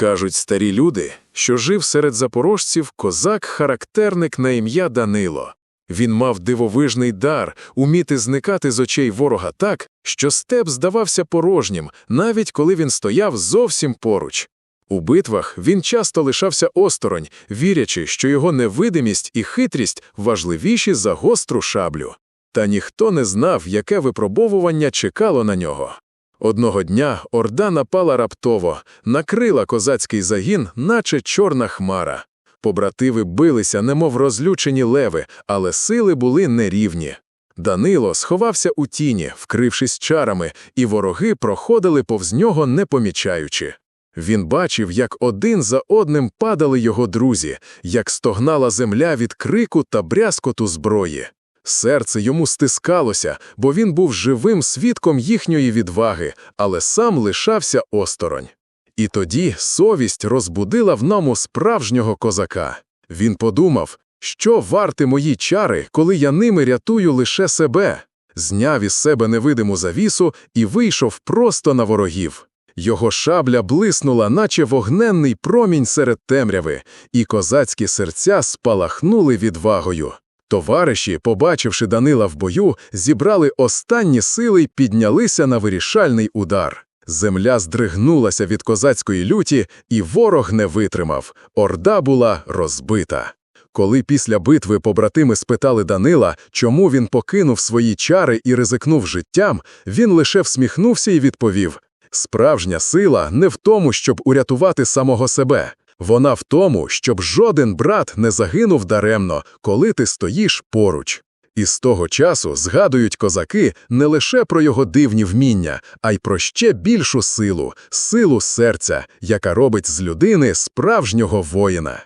Кажуть старі люди, що жив серед запорожців козак-характерник на ім'я Данило. Він мав дивовижний дар уміти зникати з очей ворога так, що степ здавався порожнім, навіть коли він стояв зовсім поруч. У битвах він часто лишався осторонь, вірячи, що його невидимість і хитрість важливіші за гостру шаблю. Та ніхто не знав, яке випробовування чекало на нього. Одного дня орда напала раптово, накрила козацький загін, наче чорна хмара. Побративи билися, немов розлючені леви, але сили були нерівні. Данило сховався у тіні, вкрившись чарами, і вороги проходили повз нього, не помічаючи. Він бачив, як один за одним падали його друзі, як стогнала земля від крику та брязкоту зброї. Серце йому стискалося, бо він був живим свідком їхньої відваги, але сам лишався осторонь. І тоді совість розбудила в ньому справжнього козака. Він подумав, що варти мої чари, коли я ними рятую лише себе. Зняв із себе невидиму завісу і вийшов просто на ворогів. Його шабля блиснула, наче вогненний промінь серед темряви, і козацькі серця спалахнули відвагою. Товариші, побачивши Данила в бою, зібрали останні сили й піднялися на вирішальний удар. Земля здригнулася від козацької люті, і ворог не витримав. Орда була розбита. Коли після битви побратими спитали Данила, чому він покинув свої чари і ризикнув життям, він лише всміхнувся і відповів: Справжня сила не в тому, щоб урятувати самого себе. Вона в тому, щоб жоден брат не загинув даремно, коли ти стоїш поруч. І з того часу згадують козаки не лише про його дивні вміння, а й про ще більшу силу, силу серця, яка робить з людини справжнього воїна.